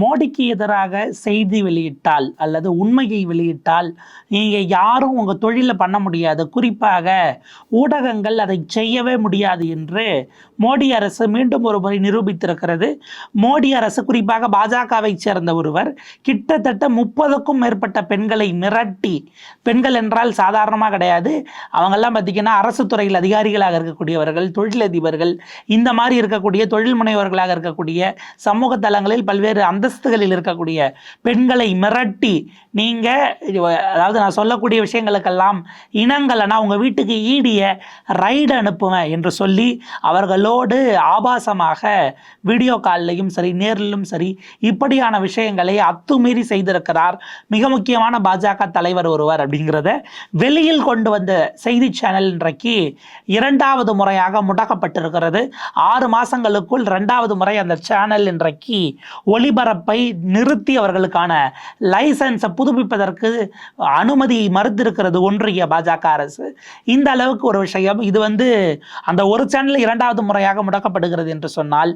மோடிக்கு எதிராக செய்தி வெளியிட்டால் அல்லது உண்மையை வெளியிட்டால் நீங்கள் யாரும் உங்கள் தொழிலை பண்ண முடியாது. குறிப்பாக ஊடகங்கள் அதை செய்யவே முடியாது என்று மோடி அரசு மீண்டும் ஒரு முறை நிரூபித்திருக்கிறது. மோடி அரசு குறிப்பாக பாஜகவை சேர்ந்த ஒருவர் கிட்டத்தட்ட முப்பதுக்கும் மேற்பட்ட பெண்களை மிரட்டி பெண்கள் என்றால் சாதாரணமாக கிடையாது. அவங்கெல்லாம் பார்த்திங்கன்னா அரசு துறையில் அதிகாரிகளாக இருக்கக்கூடியவர்கள் தொழிலதிபர்கள் இந்த மாதிரி இருக்கக்கூடிய தொழில் முனைவர்களாக இருக்கக்கூடிய சமூக தளங்களில் பல்வேறு அந்தஸ்துகளில் இருக்கக்கூடிய பெண்களை மிரட்டி நீங்கள் அதாவது நான் சொல்லக்கூடிய விஷயங்களுக்கெல்லாம் இனங்களைனா உங்கள் வீட்டுக்கு ஈடிய ரைடு அனுப்புவேன் என்று சொல்லி அவர்களோடு ஆபாசமாக வீடியோ கால்லையும் சரி நேரிலும் சரி இப்படியான விஷயங்களை அத்துமீறி செய்திருக்கிறார் மிக முக்கியமான பாஜக தலைவர் ஒருவர் அப்படிங்கிறத வெளியில் கொண்டு வந்த செய்தி சேனல் இன்றைக்கு இரண்டாவது முறையாக முடக்கப்பட்டிருக்கிறது. ஆறு மாதங்களுக்குள் ரெண்டாவது முறை அந்த சேனல் இன்றைக்கு ஒளிபரப்பை நிறுத்தி அவர்களுக்கான லைசன்ஸை புதுப்பிப்பதற்கு அனுமதியை மறுத்திருக்கிறது ஒன்றிய பாஜக அரசு. இந்த அளவுக்கு ஒரு விஷயம். இது வந்து அந்த ஒரு சேனல் இரண்டாவது முறையாக முடக்கப்படுகிறது என்று சொன்னால்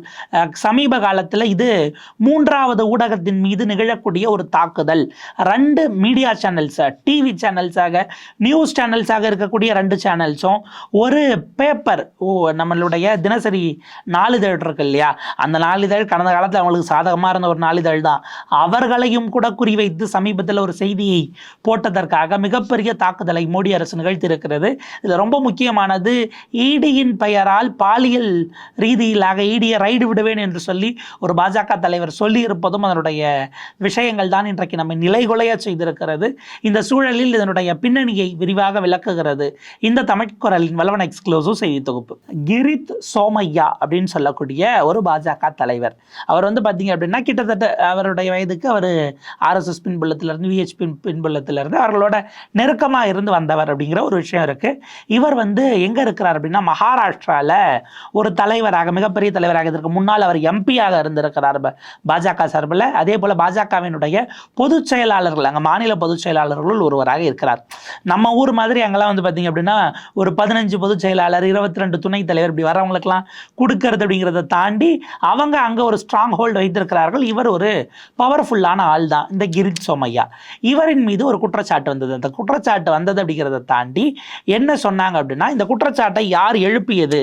சமீப காலத்தில் இது மூன்றாவது ஊடகத்தின் மீது நிகழக்கூடிய ஒரு தாக்குதல். ரெண்டு மீடியா சேனல்ஸாக டிவி சேனல்ஸாக நியூஸ் சேனல்ஸாக இருக்கக்கூடிய ரெண்டு சேனல்ஸும் ஒரு பேப்பர் ஓ நம்மளுடைய தினசரி நாளிதழ் இருக்கு இல்லையா? அந்த நாளிதழ் கடந்த காலத்தில் அவங்களுக்கு சாதகமாக இருந்த ஒரு நாளிதழ் தான். அவர்களையும் கூட குறிவைத்து சமீபத்தில் இதில் ஒரு செய்தியை போட்டதற்காக மிகப்பெரிய தாக்குதலை மோடி அரசு நிகழ்த்தியிருக்கிறது. இதில் ரொம்ப முக்கியமானது ஈடியின் பெயரால் பாலியல் ரீதியிலாக ஈடியை ரைடு விடுவேன் என்று சொல்லி ஒரு பாஜக தலைவர் சொல்லியிருப்பதும் அதனுடைய விஷயங்கள் தான் இன்றைக்கு நம்மை நிலைகுலைய செய்திருக்கிறது. இந்த சூழலில் இதனுடைய பின்னணியை விரிவாக விளக்குகிறது. இந்த தமிழ்குரலின் வல்லவன் எக்ஸ்க்ளூசிவ் செய்தி தொகுப்பு. கிரித் சோமையா அப்படின்னு சொல்லக்கூடிய ஒரு பாஜக தலைவர். அவர் வந்து பார்த்தீங்க அப்படின்னா கிட்டத்தட்ட அவருடைய வயதுக்கு அவர் ஆர்எஸ்எஸ் பின்புலத்திலிருந்து விஹெச் பின் பின்புலத்திலிருந்து அவர்களோட நெருக்கமாக இருந்து வந்தவர் அப்படிங்கிற ஒரு விஷயம் இருக்குது இவர் வந்து எங்கே இருக்கிறார் அப்படின்னா மகாராஷ்டிராவில் ஒரு தலைவராக மிகப்பெரிய தலைவராக இதற்கு முன்னால் அவர் எம்பியாக இருந்திருக்கிறார் பாஜக சார்பில். அதே போல் பாஜகவினுடைய பொதுச் செயலாளர்கள் அங்கே மாநில பொதுச் செயலாளர்களுள் ஒருவராக இருக்கிறார். நம்ம ஊர் மாதிரி அங்கெல்லாம் வந்து பார்த்தீங்க அப்படின்னா ஒரு பதினஞ்சு பொதுச் செயலாளர் இருபத்தி ரெண்டு துணைத் தலைவர் இப்படி வரவங்களுக்கெல்லாம் கொடுக்கறது அப்படிங்கிறத தாண்டி அவங்க அங்கே ஒரு ஸ்ட்ராங் ஹோல்டு வைத்திருக்கிறார்கள். இவர் ஒரு பவர்ஃபுல்லான ஆள் தான் இந்த கிரித் சோமையா. இவரின் மீது ஒரு குற்றச்சாட்டு வந்தது. அந்த குற்றச்சாட்டு வந்தது அப்படிங்கிறத தாண்டி என்ன சொன்னாங்க அப்படின்னா இந்த குற்றச்சாட்டை யார் எழுப்பியது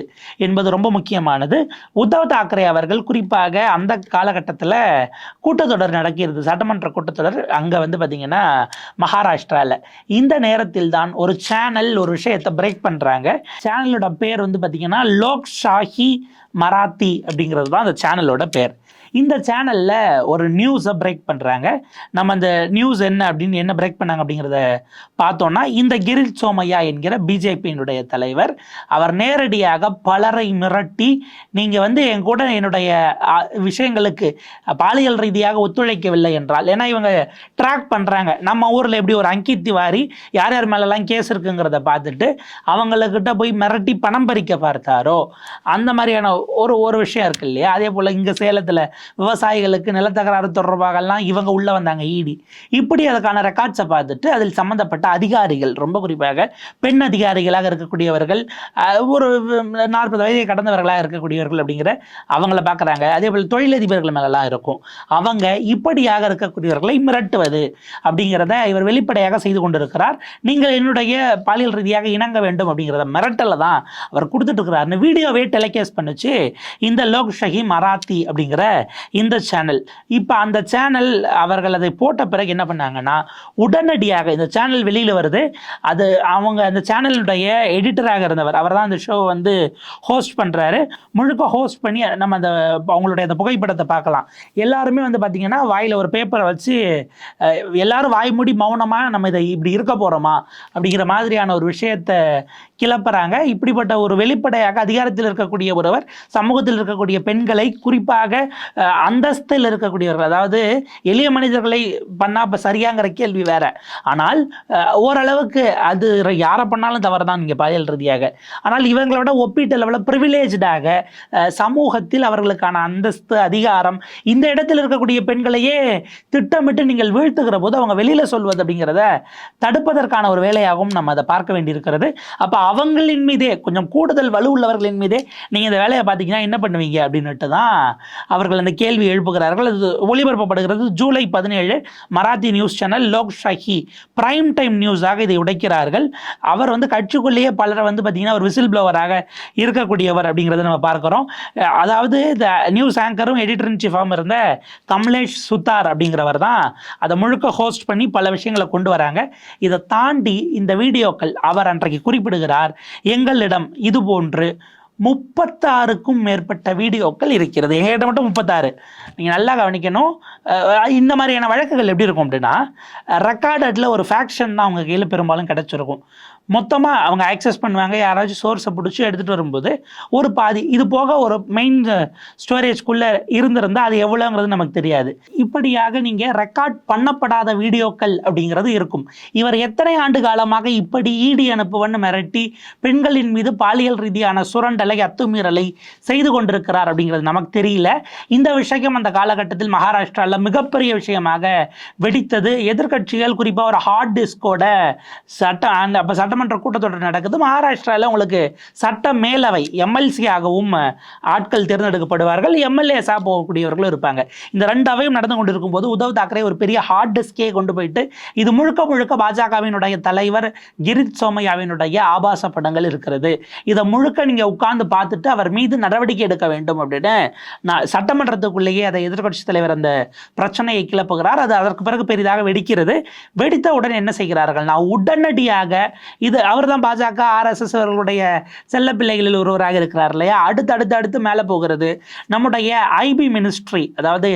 என்பது ரொம்ப முக்கியமானது. உத்தவ் தாக்கரே அவர்கள் குறிப்பாக அந்த காலகட்டத்தில் கூட்டத்தொடர் நடக்கிறது சட்டமன்ற கூட்டத்தொடர் அங்கே வந்து பார்த்திங்கன்னா மகாராஷ்டிராவில் இந்த நேரத்தில் தான் ஒரு சேனல் ஒரு விஷயத்தை பிரேக் பண்ணுறாங்க சேனலோட பேர் வந்து பார்த்திங்கன்னா லோக் ஷாஹி மராத்தி அப்படிங்கிறது தான் அந்த சேனலோட பேர். இந்த சேனலில் ஒரு நியூஸை பிரேக் பண்ணுறாங்க நம்ம அந்த நியூஸ் என்ன அப்படின்னு என்ன பிரேக் பண்ணாங்க அப்படிங்கிறத பார்த்தோன்னா இந்த கிரில் சோமையா என்கிற பிஜேபியினுடைய தலைவர் அவர் நேரடியாக பலரை மிரட்டி நீங்கள் வந்து என் கூட என்னுடைய விஷயங்களுக்கு பாலியல் ரீதியாக ஒத்துழைக்கவில்லை என்றால் ஏன்னா இவங்க ட்ராக் பண்ணுறாங்க நம்ம ஊரில் எப்படி ஒரு அங்கித் திவாரி யார் யார் மேலெல்லாம் கேஸ் இருக்குங்கிறத பார்த்துட்டு அவங்களுக்கிட்ட போய் மிரட்டி பணம் பறிக்க பார்த்தாரோ அந்த மாதிரியான ஒரு ஒரு விஷயம் இருக்கு இல்லையா? அதே போல் இங்கே சேலத்தில் விவசாயிகளுக்கு நிலத்தகராறு தொடர்பாகலாம் இவங்க உள்ளே வந்தாங்க ஈடி இப்படி அதுக்கான ரெக்கார்ட்ஸை பார்த்துட்டு அதில் சம்மந்தப்பட்ட அதிகாரிகள் ரொம்ப குறிப்பாக பெண் அதிகாரிகளாக இருக்கக்கூடியவர்கள் ஒரு நாற்பது வயதை கடந்தவர்களாக இருக்கக்கூடியவர்கள் அப்படிங்கிற அவங்கள பார்க்குறாங்க. அதே போல் தொழிலதிபர்கள் மேலெல்லாம் இருக்கும். அவங்க இப்படியாக இருக்கக்கூடியவர்களை மிரட்டுவது அப்படிங்கிறத இவர் வெளிப்படையாக செய்து கொண்டிருக்கிறார். நீங்கள் என்னுடைய பாலியல் ரீதியாக இணங்க வேண்டும் அப்படிங்கிறத மிரட்டலை தான் அவர் கொடுத்துட்டு இருக்கிறாருன்னு வீடியோவே டெலிகாஸ்ட் பண்ணுச்சு இந்த லோக் ஷஹி மராத்தி அப்படிங்கிற இந்த சேனல் இப்போ அந்த சேனல் அவர்கள் அதை போட்ட பிறகு என்ன பண்ணாங்கன்னா உடனடியாக இந்த சேனல் வெளியில் வருது. அது அவங்க அந்த சேனலுடைய எடிட்டராக இருந்தவர். அவர் தான் அந்த ஷோ வந்து ஹோஸ்ட் பண்ணுறாரு முழுக்க ஹோஸ்ட் பண்ணி நம்ம அந்த அவங்களுடைய அந்த புகைப்படத்தை பார்க்கலாம். எல்லாருமே வந்து பார்த்திங்கன்னா வாயில் ஒரு பேப்பரை வச்சு எல்லாரும் வாய் மூடி மௌனமாக நம்ம இதை இப்படி இருக்க போகிறோமா அப்படிங்கிற மாதிரியான ஒரு விஷயத்தை கிளப்புறாங்க. இப்படிப்பட்ட ஒரு வெளிப்படையாக அதிகாரத்தில் இருக்கக்கூடிய ஒருவர் சமூகத்தில் இருக்கக்கூடிய பெண்களை குறிப்பாக அந்தஸ்தில் இருக்கக்கூடியவர்கள். அதாவது எளிய மனிதர்களை பண்ணா இப்போ சரியாங்கிற கேள்வி வேற. ஆனால் ஓரளவுக்கு அது யாரை பண்ணாலும் தவறு தான் நீங்கள் பாலியல் ரீதியாக. ஆனால் இவங்களோட ஒப்பீட்டு லெவலில் ப்ரிவிலேஜாக சமூகத்தில் அவர்களுக்கான அந்தஸ்து அதிகாரம் இந்த இடத்தில் இருக்கக்கூடிய பெண்களையே திட்டமிட்டு நீங்கள் வீழ்த்துகிற போது அவங்க வெளியில் சொல்வது அப்படிங்கிறத தடுப்பதற்கான ஒரு வேலையாகவும் நம்ம அதை பார்க்க வேண்டியிருக்கிறது. அப்போ அவங்களின் மீதே கொஞ்சம் கூடுதல் வலு உள்ளவர்களின் மீதே நீங்கள் இந்த வேலையை பார்த்தீங்கன்னா என்ன பண்ணுவீங்க அப்படின்னுட்டு தான் அவர்கள் அந்த கேள்வி எழுப்புகிறார்கள். அது ஒளிபரப்பப்படுகிறது. ஜூலை பதினேழு Marathi news channel Lok Shahi prime time நியூஸாக இதை உடைக்கிறார்கள். அவர் வந்து கட்சிக்குள்ளேயே பலரை வந்து பார்த்தீங்கன்னா ஒரு விசில் ப்ளோவராக இருக்கக்கூடியவர் அப்படிங்கிறத நம்ம பார்க்குறோம். அதாவது இந்த நியூஸ் ஆங்கரும் எடிட்டர் இன் சீஃபாகவும் இருந்த கமலேஷ் சுத்தார் அப்படிங்கிறவர் தான் அதை முழுக்க ஹோஸ்ட் பண்ணி பல விஷயங்களை கொண்டு வராங்க. இதை தாண்டி இந்த வீடியோக்கள் அவர் அன்றைக்கு குறிப்பிடுகிறார். எங்களிடம் இது போன்று முப்பத்தாறுக்கும் மேற்பட்ட வீடியோக்கள் இருக்கிறது. எங்ககிட்ட மட்டும் முப்பத்தாறு. நீங்கள் நல்லா கவனிக்கணும். இந்த மாதிரியான வழக்குகள் எப்படி இருக்கும் அப்படின்னா ரெக்கார்டடில் ஒரு ஃபேக்ஷன் தான் அவங்க கையில் பெரும்பாலும் கிடச்சிருக்கும். மொத்தமாக அவங்க ஆக்சஸ் பண்ணுவாங்க. யாராச்சும் சோர்ஸை பிடிச்சி எடுத்துகிட்டு வரும்போது ஒரு பாதி இது போக ஒரு மெயின் ஸ்டோரேஜ்குள்ளே இருந்திருந்தால் அது எவ்வளோங்கிறது நமக்கு தெரியாது. இப்படியாக நீங்கள் ரெக்கார்ட் பண்ணப்படாத வீடியோக்கள் அப்படிங்கிறது இருக்கும். இவர் எத்தனை ஆண்டு காலமாக இப்படி ஈடி அனுப்புவன்னு மிரட்டி பெண்களின் மீது பாலியல் ரீதியான சுரண்டலை அத்துமீறலை செய்து கொண்டிருக்கிறார் அப்படிங்கிறது நமக்கு தெரியல. இந்த விஷயம் அந்த காலகட்டத்தில் மகாராஷ்டிராவில் மிகப்பெரிய விஷயமாக வெடித்தது. எதிர்க்கட்சிகள் குறிப்பாக ஒரு ஹார்ட் டிஸ்கோட சட்ட அந்த அப்போ சட்டமன்ற கூட்டத்தொடர் நடக்குது. மகாராஷ்டிராவில் உங்களுக்கு சட்ட மேலவை எம்எல்சி ஆகவும் ஆட்கள் தேர்ந்தெடுக்கப்படுவார்கள். எம்எல்ஏஸாக போகக்கூடியவர்களும் இருப்பாங்க. இந்த ரெண்டு அவையும் நடந்து கொண்டிருக்கும் போது உத்தவ் தாக்கரே ஒரு பெரிய ஹார்ட் டிஸ்கே கொண்டு போயிட்டு இது முழுக்க முழுக்க பாஜகவினுடைய தலைவர் கிரித் சோமையாவினுடைய ஆபாச படங்கள் இருக்கிறது. இதை முழுக்க நீங்கள் உட்கார்ந்து பார்த்துட்டு அவர் மீது நடவடிக்கை எடுக்க வேண்டும் அப்படின்னு நான் சட்டமன்றத்துக்குள்ளேயே அதை எதிர்க்கட்சி தலைவர் அந்த பிரச்சனையை கிளப்புகிறார். அது அதற்கு பிறகு பெரிதாக வெடிக்கிறது. வெடித்த உடனே என்ன செய்கிறார்கள்? நான் உடனடியாக இது அவர் தான் பாஜக ஆர்எஸ்எஸ் அவர்களுடைய செல்ல பிள்ளைகளில் ஒருவராக இருக்கிறார் இல்லையா? அடுத்து அடுத்து அடுத்து மேலே போகிறது நம்முடைய ஐபி மினிஸ்ட்ரி அதாவது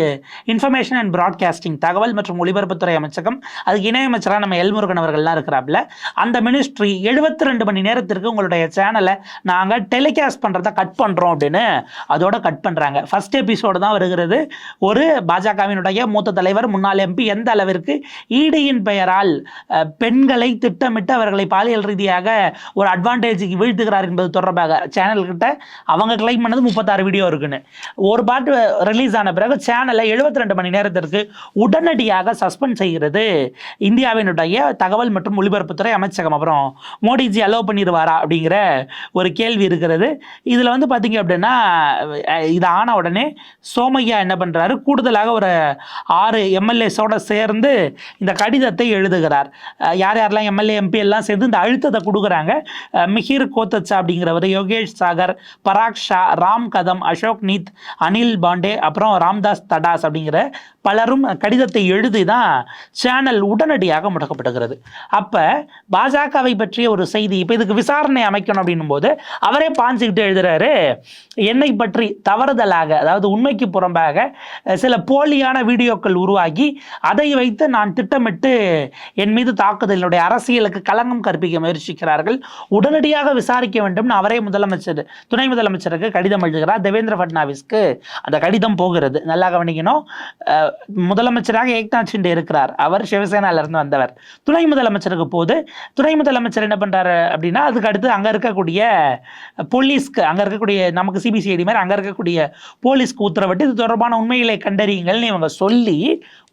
இன்ஃபர்மேஷன் அண்ட் ப்ராட்காஸ்டிங் தகவல் மற்றும் ஒலிபரப்புத்துறை அமைச்சகம். அதுக்கு இணையமைச்சராக நம்ம எல்முருகன் அவர்கள்லாம் இருக்கிறாப்புல. அந்த மினிஸ்ட்ரி எழுபத்தி ரெண்டு மணி நேரத்திற்கு உங்களுடைய சேனலை நாங்கள் டெலிகாஸ்ட் பண்ணுறதை கட் பண்ணுறோம் அப்படின்னு அதோட கட் பண்ணுறாங்க ஃபர்ஸ்ட் எபிசோடு தான் வருகிறது. ஒரு பாஜகவினுடைய மூத்த தலைவர் முன்னாள் எம்பி எந்த அளவிற்கு e ஈடியின் பெயரால் பெண்களை திட்டமிட்டு அவர்களை பாலியல் ரீதியாக ஒரு அட்வான்டேஜுக்கு வீழ்த்துகிறார் என்பது தொடர்பாக சேனல்கிட்ட அவங்க கிளைம் பண்ணது முப்பத்தாறு வீடியோ இருக்குன்னு. ஒரு பாட்டு ரிலீஸ் ஆன பிறகு சேனலை எழுபத்தி ரெண்டு மணி நேரத்திற்கு உடனடியாக சஸ்பெண்ட் செய்கிறது இந்தியாவினுடைய தகவல் மற்றும் ஒலிபரப்புத்துறை அமைச்சகம். அப்புறம் மோடிஜி அலோவ் பண்ணிடுவாரா அப்படிங்கிற ஒரு கேள்வி இருக்கிறது. இதில் வந்து பார்த்தீங்க அப்படின்னா இது ஆன உடனே சோமையா என்ன பண்ணுறாரு கூடுதலாக ஒரு ஆறு எம்எல்ஏஸோட சேர்ந்து இந்த கடிதத்தை எழுதுகிறார். யார் யாரெல்லாம் எம்எல்ஏ எம்பி எல்லாம் சேர்ந்து இந்த அழுத்தத்தை கொடுக்குறாங்க. மிஹிர் கோத்தச்சா அப்படிங்கிறவர் யோகேஷ் சாகர் பராக் ஷா ராம் கதம் அசோக் நீத் அனில் பாண்டே அப்புறம் ராம்தாஸ் தடாஸ் அப்படிங்கிற பலரும் கடிதத்தை எழுதி தான் சேனல் உடனடியாக முடக்கப்படுகிறது அப்போ பாஜகவை பற்றிய ஒரு செய்தி இப்போ இதுக்கு விசாரணை அமைக்கணும் அப்படின்னும் போது அவரே பாஞ்சுக்கிட்டு எழுதுறாரு என்னை பற்றி தவறுதலாக அதாவது உண்மைக்கு புறம்பாக சில போலியான வீடியோக்கள் உருவாகி அதை வைத்து நான் திட்டமிட்டு என் மீது தாக்குதல் என்னுடைய அரசியலுக்கு களங்கம் கற்பிக்க முயற்சிக்கிறார்கள். உடனடியாக விசாரிக்க வேண்டும். அவரே முதலமைச்சர் துணை முதலமைச்சருக்கு கடிதம் எழுதுகிறார். தேவேந்திர ஃபட்னாவிஸ்க்கு அந்த கடிதம் போகிறது. நல்லா கவனிக்கணும். முதலமைச்சராக ஏக்நாத் ஷிண்டே இருக்கிறார். அவர் சிவசேனால இருந்து வந்தவர். துணை முதலமைச்சருக்கு போது துணை முதலமைச்சர் என்ன பண்றாரு அப்படின்னா அதுக்கு அடுத்து அங்க இருக்கக்கூடிய போலீஸ்க்கு அங்க இருக்கக்கூடிய நமக்கு சிபிசிஐடி மாதிரி அங்க இருக்கக்கூடிய போலீஸ்க்கு உத்தரவிட்டு இது தொடர்பான உண்மைகளை கண்டறியுங்கள்னு இவங்க சொல்லி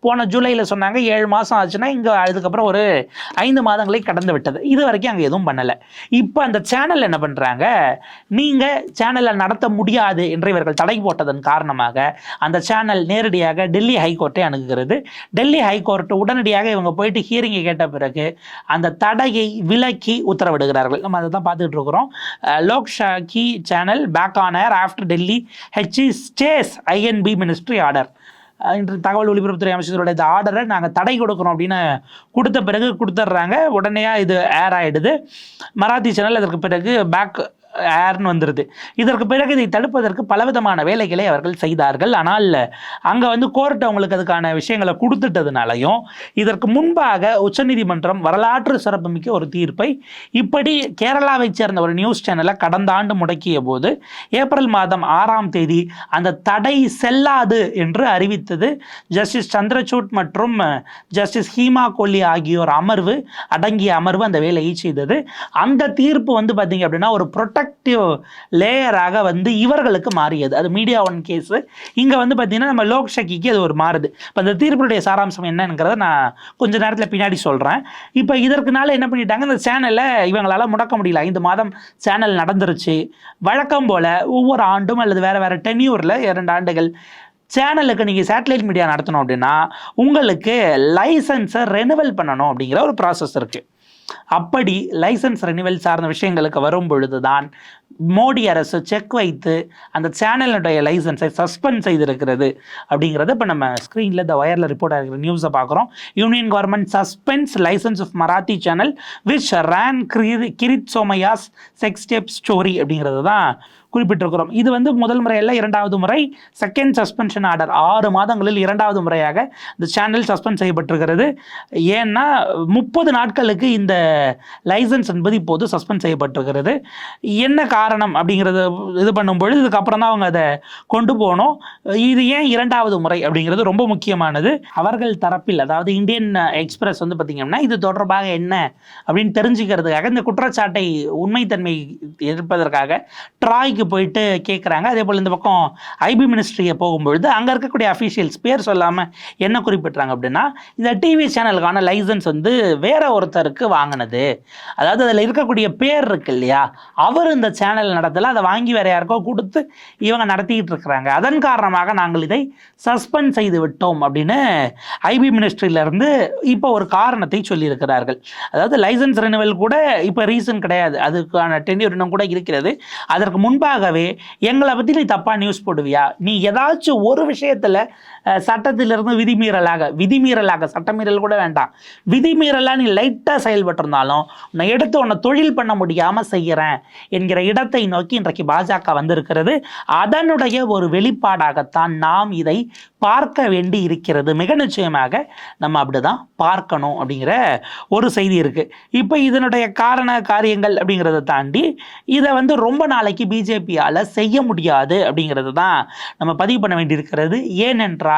போன ஜூலையில் சொன்னாங்க. ஏழு மாதம் ஆச்சுன்னா இங்கே அதுக்கப்புறம் ஒரு ஐந்து மாதங்களை கடந்து விட்டது. இது வரைக்கும் அங்கே எதுவும் பண்ணலை. இப்போ அந்த சேனல் என்ன பண்ணுறாங்க நீங்கள் சேனலை நடத்த முடியாது என்று இவர்கள் தடை போட்டதன் காரணமாக அந்த சேனல் நேரடியாக டெல்லி ஹைகோர்ட்டை அணுகுகிறது. டெல்லி ஹைகோர்ட் உடனடியாக இவங்க போயிட்டு ஹியரிங்கை கேட்ட பிறகு அந்த தடையை விலக்கி உத்தரவிடுகிறார்கள். நம்ம அதை தான் பார்த்துட்டு இருக்கிறோம். அஹ், channel back on air after Delhi HC stays I and B ministry order இன்று தகவல் ஒலிபரப்புத்துறை அமைச்சருடைய இந்த ஆர்டரை நாங்கள் தடை கொடுக்கணும் அப்படின்னு கொடுத்த பிறகு கொடுத்துட்றாங்க. உடனே இது ஏர் ஆகிடுது மராத்தி சேனல் அதற்கு பிறகு பேக் ஏர்னு வந்துடுது இதற்கு பிறகு இதை தடுப்பதற்கு பலவிதமான வேலைகளை அவர்கள் செய்தார்கள். ஆனால் அங்கே வந்து கோர்ட் அவங்களுக்கு அதுக்கான விஷயங்களை கொடுத்துட்டதுனாலையும் இதற்கு முன்பாக உச்சநீதிமன்றம் வரலாற்று சிறப்புமிக்க ஒரு தீர்ப்பை இப்படி கேரளாவைச் சேர்ந்த ஒரு நியூஸ் சேனலை கடந்த ஆண்டு முடக்கிய போது ஏப்ரல் மாதம் ஆறாம் தேதி அந்த தடை செல்லாது என்று அறிவித்தது ஜஸ்டிஸ் சந்திரசூட் மற்றும் ஜஸ்டிஸ் ஹீமா கோலி ஆகியோர் அமர்வு அடங்கிய அமர்வு அந்த வேலையை செய்தது. அந்த தீர்ப்பு வந்து பார்த்தீங்க அப்படின்னா ஒரு ப்ரொடெக்ட் ப்ரொடக்டிவ் லேயராக வந்து இவர்களுக்கு மாறியது. அது மீடியா ஒன் கேஸு இங்கே வந்து பார்த்தீங்கன்னா நம்ம லோக்ஷக்கிக்கு அது ஒரு மாறுது. இப்போ அந்த தீர்ப்புடைய சாராம்சம் என்னங்கிறத நான் கொஞ்ச நேரத்தில் பின்னாடி சொல்கிறேன் இப்போ இதற்குனால என்ன பண்ணிட்டாங்க? இந்த சேனலை இவங்களால் முடக்க முடியல. ஐந்து மாதம் சேனல் நடந்துருச்சு. வழக்கம் போல் ஒவ்வொரு ஆண்டும் அல்லது வேறு வேறு டென்யூரில் இரண்டு ஆண்டுகள் சேனலுக்கு நீங்கள் சேட்டலைட் மீடியா நடத்தணும் அப்படின்னா உங்களுக்கு லைசன்ஸை ரெனுவல் பண்ணணும் அப்படிங்கிற ஒரு ப்ராசஸ் இருக்குது அப்படி லைசன்ஸ் ரெனிவல் சார்ந்த விஷயங்களுக்கு வரும் பொழுது தான் மோடி அரசு செக் வைத்து அந்த சேனலுடைய லைசன்ஸை சஸ்பெண்ட் செய்திருக்கிறது. அப்படிங்கிறத இப்போ நம்ம ஸ்க்ரீனில் இந்த வயரில் ரிப்போர்ட் ஆகிற நியூஸை பார்க்குறோம். Union government suspends licence of Marathi channel which ran Kiri Kirit Somaiya's sex tape story அப்படிங்கிறது தான் குறிப்பிட்டிருக்கிறோம். இது வந்து முதல் முறையில் இரண்டாவது முறை செகண்ட் சஸ்பென்ஷன் ஆர்டர் ஆறு மாதங்களில் இரண்டாவது முறையாக இந்த சேனல் சஸ்பெண்ட் செய்யப்பட்டிருக்கிறது. ஏன்னா முப்பது நாட்களுக்கு இந்த லைசன்ஸ் என்பது இப்போது சஸ்பெண்ட் செய்யப்பட்டிருக்கிறது. என்ன காரணம் அப்படிங்கிறத இது பண்ணும்பொழுது இதுக்கப்புறம் தான் அவங்க அதை கொண்டு போகணும் இது ஏன் இரண்டாவது முறை அப்படிங்கிறது ரொம்ப முக்கியமானது. அவர்கள் தரப்பில் அதாவது இந்தியன் எக்ஸ்பிரஸ் வந்து பார்த்திங்கன்னா இது தொடர்பாக என்ன அப்படின்னு தெரிஞ்சுக்கிறதுக்காக இந்த குற்றச்சாட்டை உண்மைத்தன்மை இருப்பதற்காக ட்ராய்க்கு போயிட்டு கேட்குறாங்க அதே போல் இந்த பக்கம் ஐபி மினிஸ்ட்ரியை போகும்பொழுது அங்கே இருக்கக்கூடிய அஃபீஷியல்ஸ் பேர் சொல்லாமல் என்ன குறிப்பிட்றாங்க அப்படின்னா இந்த டிவி சேனலுக்கான லைசன்ஸ் வந்து வேற ஒருத்தருக்கு வாங்கினது. அதாவது அதில் இருக்கக்கூடிய பேர் இருக்கு இல்லையா? அவர் இந்த சேனல் நடத்தல அதை வாங்கி வேற யாருக்கோ கொடுத்து இவங்க நடத்திக்கிட்டு இருக்கிறாங்க. அதன் காரணமாக நாங்கள் இதை சஸ்பெண்ட் செய்து விட்டோம் அப்படின்னு ஐபி மினிஸ்ட்ரியிலேருந்து இப்போ ஒரு காரணத்தை சொல்லியிருக்கிறார்கள். அதாவது லைசன்ஸ் ரெனுவல் கூட இப்போ ரீசன் கிடையாது. அதுக்கான டென்யூர் இன்னும் கூட இருக்கிறது. அதற்கு முன்பாக முன்பாகவே எங்களை பற்றி நீ தப்பாக நியூஸ் போடுவியா? நீ ஏதாச்சும் ஒரு விஷயத்தில் சட்டத்திலிருந்து விதிமீறலாக விதிமீறலாக சட்டமீறல் கூட வேண்டாம். விதிமீறலாக நீ லைட்டாக செயல்பட்டிருந்தாலும் நான் எடுத்து உன்னை தொழில் பண்ண முடியாமல் செய்கிறேன் என்கிற இடத்தை நோக்கி இன்றைக்கு பாஜக வந்திருக்கிறது. அதனுடைய ஒரு வெளிப்பாடாகத்தான் நாம் இதை பார்க்க வேண்டி இருக்கிறது. மிக நிச்சயமாக நம்ம அப்படிதான் பார்க்கணும் அப்படிங்கிற ஒரு செய்தி இருக்குது இப்போ இதனுடைய காரண காரியங்கள் அப்படிங்கிறத தாண்டி இதை வந்து ரொம்ப நாளைக்கு பிஜேபியால் செய்ய முடியாது அப்படிங்கிறது தான் நம்ம பதிவு பண்ண வேண்டியிருக்கிறது. ஏனென்றால்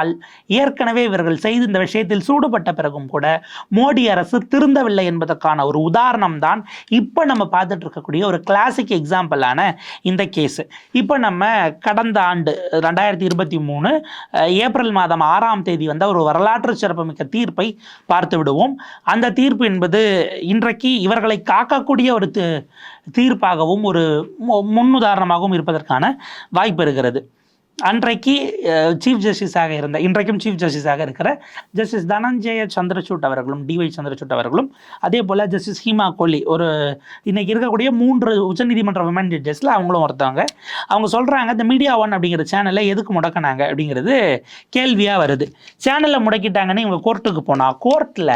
ஏற்கனவே இவர்கள் செய்து இந்த விஷயத்தில் சூடுபட்ட பிறகும் கூட மோடி அரசு திருந்தவில்லை என்பதற்கான ஒரு உதாரணம் தான் இப்போ நம்ம பார்த்துட்டு இருக்கக்கூடிய ஒரு கிளாசிக் எக்ஸாம்பிளான இந்த கேஸு இப்போ நம்ம கடந்த ஆண்டு ரெண்டாயிரத்தி இருபத்தி மூணு ஏப்ரல் மாதம் ஆறாம் தேதி வந்த ஒரு வரலாற்று சிறப்புமிக்க தீர்ப்பை பார்த்து விடுவோம். அந்த தீர்ப்பு என்பது இன்றைக்கு இவர்களை காக்கக்கூடிய ஒரு தீர்ப்பாகவும் ஒரு மு- முன்னுதாரணமாகவும் இருப்பதற்கான வாய்ப்பு இருக்கிறது. அன்றைக்கு சீஃப் ஜஸ்டிஸாக இருந்த இன்றைக்கும் சீஃப் ஜஸ்டிஸாக இருக்கிற ஜஸ்டிஸ் தனஞ்சய சந்திரசூட் அவர்களும் டிஒய் சந்திரசூட் அவர்களும் அதே போல் ஜஸ்டிஸ் ஹீமா கோலி ஒரு இன்றைக்கி இருக்கக்கூடிய மூன்று உச்சநீதிமன்ற விமன் ஜட்ஜஸில் அவங்களும் ஒருத்தவங்க. அவங்க சொல்கிறாங்க இந்த மீடியா ஒன் அப்படிங்கிற சேனலை எதுக்கு முடக்கினாங்க? அப்படிங்கிறது கேள்வியாக வருது. சேனலை முடக்கிட்டாங்கன்னு இவங்க கோர்ட்டுக்கு போனால் கோர்ட்டில்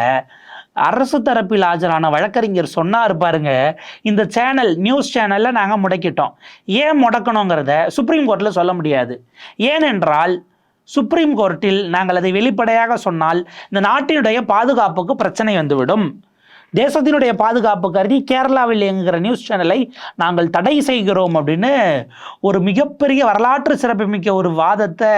அரசு தரப்பில் ஆஜரான வழக்கறிஞர் சொன்னார் பாருங்க. இந்த சேனல் நியூஸ் சேனலில் நாங்கள் முடக்கிட்டோம். ஏன் முடக்கணுங்கிறத சுப்ரீம் கோர்ட்டில் சொல்ல முடியாது. ஏனென்றால் சுப்ரீம் கோர்ட்டில் நாங்கள் அதை வெளிப்படையாக சொன்னால் இந்த நாட்டினுடைய பாதுகாப்புக்கு பிரச்சனை வந்துவிடும். தேசத்தினுடைய பாதுகாப்பு கருதி கேரளாவில் இயங்குகிற நியூஸ் சேனலை நாங்கள் தடை செய்கிறோம் அப்படின்னு ஒரு மிகப்பெரிய வரலாற்று சிறப்புமிக்க ஒரு வாதத்தை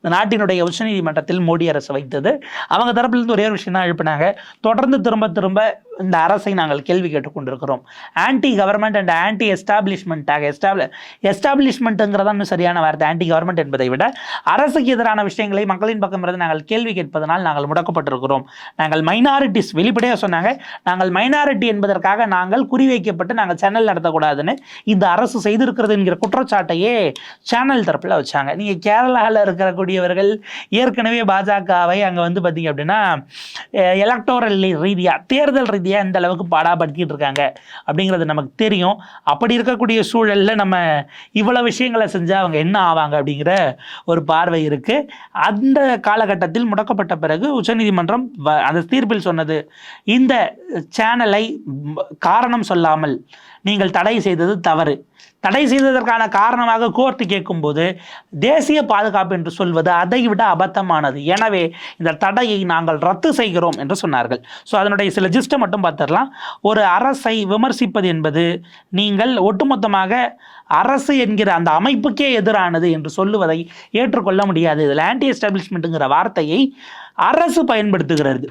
இந்த நாட்டினுடைய உச்சநீதிமன்றத்தில் மோடி அரசு வைத்தது. அவங்க தரப்பிலிருந்து ஒரே ஒரு விஷயம் தான் எழுப்பினாங்க. தொடர்ந்து திரும்ப திரும்ப இந்த அரசை நாங்கள் கேள்வி கேட்டுக்கொண்டிருக்கிறோம். ஆன்டி கவர்மெண்ட் அண்ட் ஆன்டி எஸ்டாப்ளிஷ்மெண்ட்டாக எஸ்டாப்ளி எஸ்டாப்ளிஷ்மெண்ட்டுங்கிறதான் சரியான வார்த்தை. ஆன்டி கவர்மெண்ட் என்பதை விட அரசுக்கு எதிரான விஷயங்களை மக்களின் பக்கம் இருந்து நாங்கள் கேள்வி கேட்பதனால் நாங்கள் முடக்கப்பட்டிருக்கிறோம். நாங்கள் மைனாரிட்டிஸ் வெளிப்படையாக சொன்னாங்க. நாங்கள் மைனாரிட்டி என்பதற்காக நாங்கள் குறிவைக்கப்பட்டு நாங்கள் சேனல் நடத்தக்கூடாதுன்னு இந்த அரசு செய்திருக்கிறது என்கிற குற்றச்சாட்டையே சேனல் தரப்பில் வச்சாங்க. நீங்கள் கேரளாவில் இருக்கக்கூடியவர்கள் ஏற்கனவே பாஜகவை அங்கே வந்து பார்த்தீங்க அப்படின்னா eh, எலக்டோரல் ரீதியாக தேர்தல் ரீதியாக இந்த அளவுக்கு பாடாப்படுத்திட்டு இருக்காங்க அப்படிங்கிறது நமக்கு தெரியும். அப்படி இருக்கக்கூடிய சூழலில் நம்ம இவ்வளோ விஷயங்களை செஞ்சால் அவங்க என்ன ஆவாங்க அப்படிங்கிற ஒரு பார்வை இருக்குது அந்த காலகட்டத்தில் முடக்கப்பட்ட பிறகு உச்சநீதிமன்றம் வ- அந்த தீர்ப்பில் சொன்னது இந்த சேனலை காரணம் சொல்லாமல் நீங்கள் தடை செய்தது தவறு. தடை செய்ததற்கான காரணமாக கோர்ட்டு கேட்கும்போது தேசிய பாதுகாப்பு என்று சொல்வது அதை விட அபத்தமானது. எனவே இந்த தடையை நாங்கள் ரத்து செய்கிறோம் என்று சொன்னார்கள். ஸோ அதனுடைய சில ஜிஸ்ட்டை மட்டும் பார்த்துடலாம். ஒரு அரசை விமர்சிப்பது என்பது நீங்கள் ஒட்டுமொத்தமாக அரசு என்கிற அந்த அமைப்புக்கே எதிரானது என்று சொல்லுவதை ஏற்றுக்கொள்ள முடியாது. இதில் ஆன்டி எஸ்டாப்ளிஷ்மெண்ட்டுங்கிற வார்த்தையை அரசு பயன்படுத்துகிறது.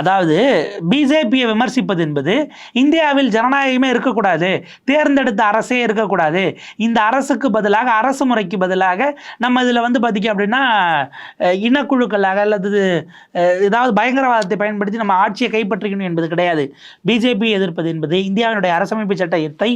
அதாவது பிஜேபியை விமர்சிப்பது என்பது இந்தியாவில் ஜனநாயகமே இருக்கக்கூடாது தேர்ந்தெடுத்த அரசே இருக்கக்கூடாது. இந்த அரசுக்கு பதிலாக அரசு முறைக்கு பதிலாக நம்ம இதில் வந்து பார்த்திங்க அப்படின்னா இனக்குழுக்களாக அல்லது ஏதாவது பயங்கரவாதத்தை பயன்படுத்தி நம்ம ஆட்சியை கைப்பற்றிக்கணும் என்பது கிடையாது. பிஜேபி எதிர்ப்பது என்பது இந்தியாவினுடைய அரசமைப்பு சட்டத்தை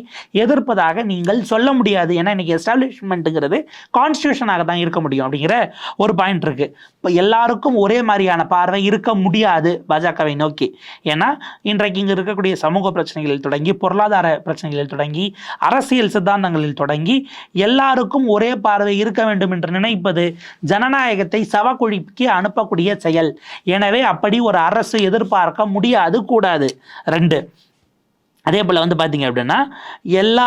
எதிர்ப்பதாக நீங்கள் சொல்ல முடியாது ஏன்னா இன்னைக்கு எஸ்டாப்ளிஷ்மெண்ட்டுங்கிறது கான்ஸ்டியூஷனாக தான் இருக்க முடியும் அப்படிங்கிற ஒரு பாயிண்ட் இருக்கு. இப்போ எல்லாருக்கும் ஒரே மாதிரியான பார்வை இருக்க முடியாது. பாஜகவை நோக்கி. ஏன்னா இன்றைக்கு இங்கே இருக்கக்கூடிய சமூக பிரச்சனைகளில் தொடங்கி பொருளாதார பிரச்சனைகளில் தொடங்கி அரசியல் சித்தாந்தங்களில் தொடங்கி எல்லாருக்கும் ஒரே பார்வை இருக்க வேண்டும் என்று நினைப்பது ஜனநாயகத்தை சவக்குழிக்கு அனுப்பக்கூடிய செயல். எனவே அப்படி ஒரு அரசு எதிர்பார்க்க முடியாது கூடாது. ரெண்டு அதே போல் வந்து பார்த்தீங்க அப்படின்னா எல்லா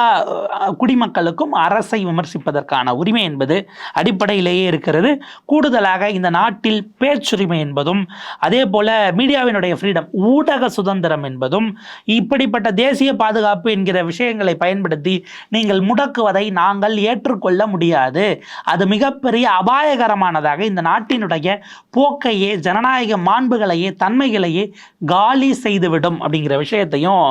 குடிமக்களுக்கும் அரசை விமர்சிப்பதற்கான உரிமை என்பது அடிப்படையிலேயே இருக்கிறது. கூடுதலாக இந்த நாட்டில் பேச்சுரிமை என்பதும் அதே போல் மீடியாவினுடைய ஃப்ரீடம் ஊடக சுதந்திரம் என்பதும் இப்படிப்பட்ட தேசிய பாதுகாப்பு என்கிற விஷயங்களை பயன்படுத்தி நீங்கள் முடக்குவதை நாங்கள் ஏற்றுக்கொள்ள முடியாது. அது மிகப்பெரிய அபாயகரமானதாக இந்த நாட்டினுடைய போக்கையே ஜனநாயக மாண்புகளையே தன்மைகளையே காலி செய்துவிடும் அப்படிங்கிற விஷயத்தையும்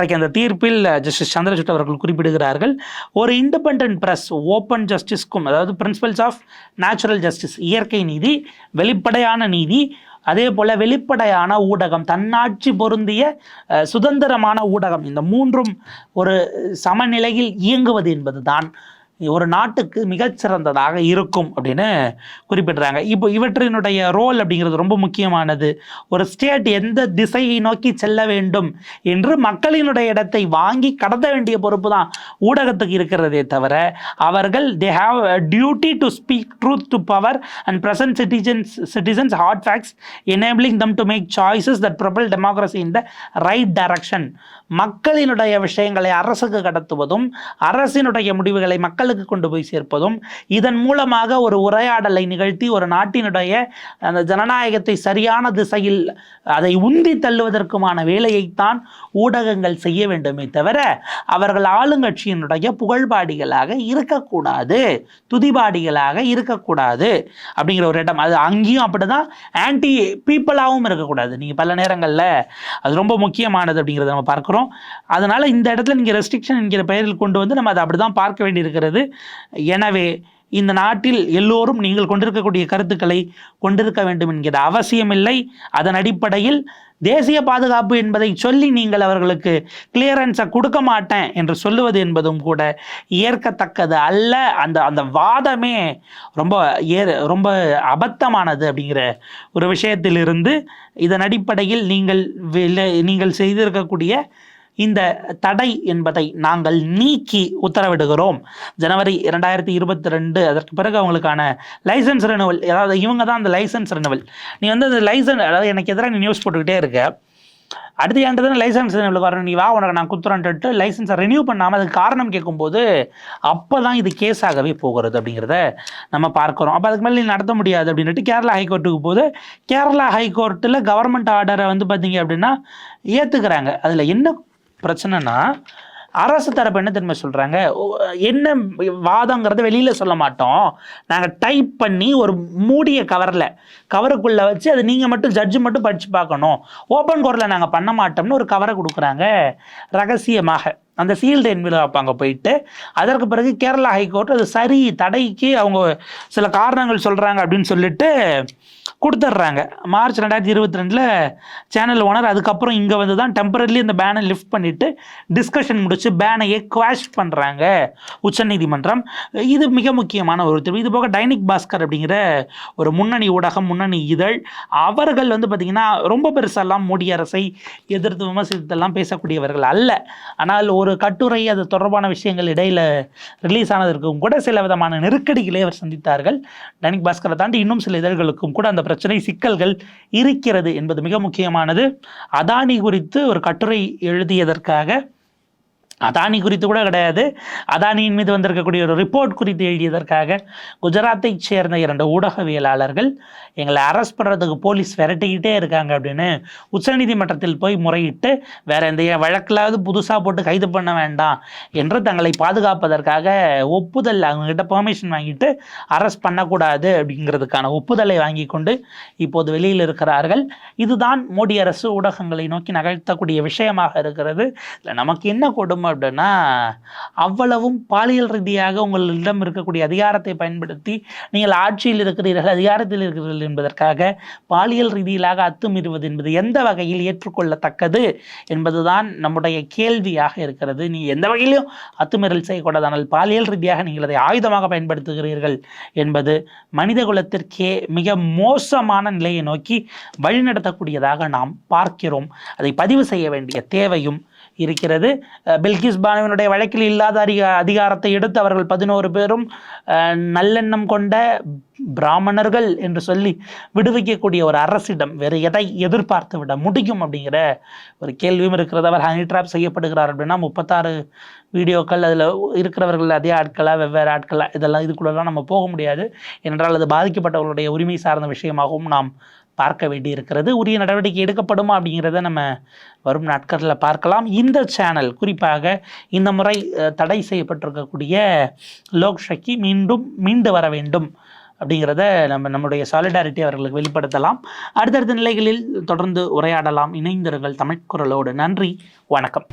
அன்றைக்கு அந்த தீர்ப்பில் ஜஸ்டிஸ் சந்திரசூட் அவர்கள் குறிப்பிடுகிறார்கள் ஒரு இண்டிபெண்ட் பிரஸ் ஓப்பன் ஜஸ்டிஸ்க்கும் அதாவது பிரின்சிபல்ஸ் ஆஃப் நேச்சுரல் ஜஸ்டிஸ் இயற்கை நீதி வெளிப்படையான நீதி அதே போல் வெளிப்படையான ஊடகம் தன்னாட்சி பொருந்திய சுதந்திரமான ஊடகம் இந்த மூன்றும் ஒரு சமநிலையில் இயங்குவது என்பதுதான். ஒரு நாட்டுக்கு மிகச்சிறந்ததாக இருக்கும் அப்படின்னு குறிப்பிடுறாங்க. இப்போ இவற்றினுடைய ரோல் அப்படிங்கிறது ரொம்ப முக்கியமானது. ஒரு ஸ்டேட் எந்த திசையை நோக்கி செல்ல வேண்டும் என்று மக்களினுடைய இடத்தை வாங்கி கடத்த வேண்டிய பொறுப்பு தான் ஊடகத்துக்கு இருக்கிறதே தவிர அவர்கள் they have duty to speak truth to power and present citizens citizens hard facts enabling them to make choices that propel democracy in the right direction மக்களினுடைய விஷயங்களை அரசுக்கு கடத்துவதும் அரசினுடைய முடிவுகளை மக்கள் மக்களுக்கு கொண்டு போய் சேர்ப்பதும் இதன் மூலமாக ஒரு உரையாடலை நிகழ்த்தி ஒரு நாட்டினுடைய அந்த ஜனநாயகத்தை சரியான திசையில் அதை உந்தி தள்ளுவதற்குமான வேலையைத்தான் ஊடகங்கள் செய்ய வேண்டுமே தவிர அவர்கள் ஆளுங்கட்சியினுடைய புகழ்பாடிகளாக இருக்கக்கூடாது துதிபாடிகளாக இருக்கக்கூடாது அப்படிங்கிற ஒரு இடம் அது அங்கேயும் அப்படிதான் ஆன்டி பீப்புளாகவும் இருக்கக்கூடாது. நீங்கள் பல நேரங்களில் அது ரொம்ப முக்கியமானது அப்படிங்கிறத நம்ம பார்க்குறோம். அதனால இந்த இடத்துல நீங்கள் ரெஸ்ட்ரிக்ஷன் என்கிற பெயரில் கொண்டு வந்து நம்ம அதை அப்படி தான் பார்க்க வேண்டியிருக்கிறது. எனவே இந்த நாட்டில் எல்லோரும் நீங்கள் கொண்டிருக்கக்கூடிய கருத்துக்களை கொண்டிருக்க வேண்டும் என்கிற அவசியமில்லை. அதன் அடிப்படையில் தேசிய பாதுகாப்பு என்பதை சொல்லி நீங்கள் அவர்களுக்கு கிளியரன்ஸை கொடுக்க மாட்டேன் என்று சொல்லுவது என்பதும் கூட ஏற்கத்தக்கது அல்ல. அந்த அந்த வாதமே ரொம்ப ஏ ரொம்ப அபத்தமானது அப்படிங்கிற ஒரு விஷயத்திலிருந்து இதன் அடிப்படையில் நீங்கள் நீங்கள் செய்திருக்கக்கூடிய இந்த தடை என்பதை நாங்கள் நீக்கி உத்தரவிடுகிறோம். ஜனவரி இரண்டாயிரத்தி இருபத்தி ரெண்டு அதற்கு பிறகு அவங்களுக்கான லைசன்ஸ் ரெனுவல் அதாவது இவங்க தான் அந்த லைசன்ஸ் ரெனுவல் நீ வந்து அந்த லைசன்ஸ் அதாவது எனக்கு எதிராக நீ நியூஸ் போட்டுக்கிட்டே இருக்க. அடுத்த ஏன்ட்டு தான் லைசன்ஸ் ரெனுவல் வரணும். நீ வா உனக்கு நான் குத்துறேன்ட்டு லைசன்ஸை ரெனியூ பண்ணாமல் அதுக்கு காரணம் கேட்கும்போது அப்போ தான் இது கேஸாகவே போகிறது அப்படிங்கிறத நம்ம பார்க்குறோம். அப்போ அதுக்கு மேலே நீ நடத்த முடியாது அப்படின்ட்டு கேரளா ஹைகோர்ட்டுக்கு போது கேரளா ஹைகோர்ட்டில் கவர்மெண்ட் ஆர்டரை வந்து பார்த்தீங்க அப்படின்னா ஏற்றுக்கிறாங்க அதில் என்ன பிரச்சனைனா அரசு தரப்பு என்ன தெரியுமா சொல்கிறாங்க என்ன வாதங்கிறத வெளியில் சொல்ல மாட்டோம். நாங்கள் டைப் பண்ணி ஒரு மூடிய கவரில் கவருக்குள்ளே வச்சு அது நீங்கள் மட்டும் ஜட்ஜு மட்டும் படித்து பார்க்கணும். ஓப்பன் கோரில் நாங்கள் பண்ண மாட்டோம்னு ஒரு கவரை கொடுக்குறாங்க ரகசியமாக. அந்த சீல்டு என்விலாப் அங்கே போயிட்டு அதற்கு பிறகு கேரளா ஹைகோர்ட் அது சரி தடைக்கு அவங்க சில காரணங்கள் சொல்கிறாங்க அப்படின்னு சொல்லிட்டு கொடுத்துட்றாங்க மார்ச் ரெண்டாயிரத்தி இருபத்தி ரெண்டில் சேனல் ஓனர் அதுக்கப்புறம் இங்கே வந்து தான் டெம்பரரிலி இந்த பேனை லிஃப்ட் பண்ணிவிட்டு டிஸ்கஷன் முடித்து பேனையே குவாஷ் பண்ணுறாங்க உச்சநீதிமன்றம். இது மிக முக்கியமான ஒரு தீர்வு. இது போக டைனிக் பாஸ்கர் அப்படிங்கிற ஒரு முன்னணி ஊடகம் முன்னணி இதழ் அவர்கள் வந்து பார்த்திங்கன்னா ரொம்ப பெருசெல்லாம் மோடி அரசை எதிர்த்து விமர்சித்தெல்லாம் பேசக்கூடியவர்கள் அல்ல. ஆனால் ஒரு கட்டுரை அது தொடர்பான விஷயங்கள் இடையில் ரிலீஸ் ஆனதற்கும் கூட சில விதமான நெருக்கடிகளை அவர் சந்தித்தார்கள். டைனிக் பாஸ்கரை தாண்டி இன்னும் சில இதழ்களுக்கும் கூட அந்த பிரச்சனை சிக்கல்கள் இருக்கிறது என்பது மிக முக்கியமானது. அதானி குறித்து ஒரு கட்டுரை எழுதியதற்காக அதானி குறித்து கூட கிடையாது. அதானியின் மீது வந்திருக்கக்கூடிய ஒரு ரிப்போர்ட் குறித்து எழுதியதற்காக குஜராத்தைச் சேர்ந்த இரண்டு ஊடகவியலாளர்கள் எங்களை அரெஸ்ட் பண்ணுறதுக்கு போலீஸ் விரட்டிக்கிட்டே இருக்காங்க அப்படின்னு உச்சநீதிமன்றத்தில் போய் முறையிட்டு வேற எந்த வழக்கிலாவது புதுசாக போட்டு கைது பண்ண வேண்டாம் என்று தங்களை பாதுகாப்பதற்காக ஒப்புதல் அவங்ககிட்ட பெர்மிஷன் வாங்கிட்டு அரெஸ்ட் பண்ணக்கூடாது அப்படிங்கிறதுக்கான ஒப்புதலை வாங்கி கொண்டு இப்போது வெளியில் இருக்கிறார்கள். இதுதான் மோடி அரசு ஊடகங்களை நோக்கி நகர்த்தக்கூடிய விஷயமாக இருக்கிறது. இல்லை நமக்கு என்ன கொடுமை அப்படின்னா அவ்வளவும் பாலியல் ரீதியாக உங்களிடம் இருக்கக்கூடிய அதிகாரத்தை பயன்படுத்தி நீங்கள் ஆட்சியில் இருக்கிறீர்கள் அதிகாரத்தில் இருக்கிறீர்கள் என்பதற்காக பாலியல் ரீதியிலாக அத்துமீறுவது என்பது எந்த வகையில் ஏற்றுக்கொள்ளத்தக்கது என்பதுதான் நம்முடைய கேள்வியாக இருக்கிறது. நீ எந்த வகையிலும் அத்துமீறல் செய்யக்கூடாது ஆனால் பாலியல் ரீதியாக நீங்கள் அதை ஆயுதமாக பயன்படுத்துகிறீர்கள் என்பது மனித குலத்திற்கே மிக மோசமான நிலையை நோக்கி வழிநடத்தக்கூடியதாக நாம் பார்க்கிறோம். அதை பதிவு செய்ய வேண்டிய தேவையும் இருக்கிறது. பில்கிஸ் பானுவினுடைய வழக்கில் இல்லாத அதிக அதிகாரத்தை எடுத்து அவர்கள் பதினோரு பேரும் நல்லெண்ணம் கொண்ட பிராமணர்கள் என்று சொல்லி விடுவிக்கக்கூடிய ஒரு அரசிடம் வேறு எதை எதிர்பார்த்து விட முடியும் அப்படிங்கிற ஒரு கேள்வியும் இருக்கிறது. அவர் ஹனி ட்ராப் செய்யப்படுகிறார் அப்படின்னா முப்பத்தாறு வீடியோக்கள் அதில் இருக்கிறவர்கள் அதே ஆட்களாக வெவ்வேறு ஆட்களாக இதெல்லாம் இதுக்குள்ளெல்லாம் நம்ம போக முடியாது. என்றால் அது பாதிக்கப்பட்டவர்களுடைய உரிமை சார்ந்த விஷயமாகவும் நாம் பார்க்க வேண்டியிருக்கிறது. உரிய நடவடிக்கை எடுக்கப்படுமா அப்படிங்கிறத நம்ம வரும் நாட்களில் பார்க்கலாம். இந்த சேனல் குறிப்பாக இந்த முறை தடை செய்யப்பட்டிருக்கக்கூடிய லோக் மீண்டும் மீண்டு வர வேண்டும் அப்படிங்கிறத நம்ம நம்முடைய சாலிடாரிட்டி அவர்களுக்கு வெளிப்படுத்தலாம். அடுத்தடுத்த நிலைகளில் தொடர்ந்து உரையாடலாம். இணைந்திருங்கள் தமிழ்குரலோடு நன்றி. வணக்கம்.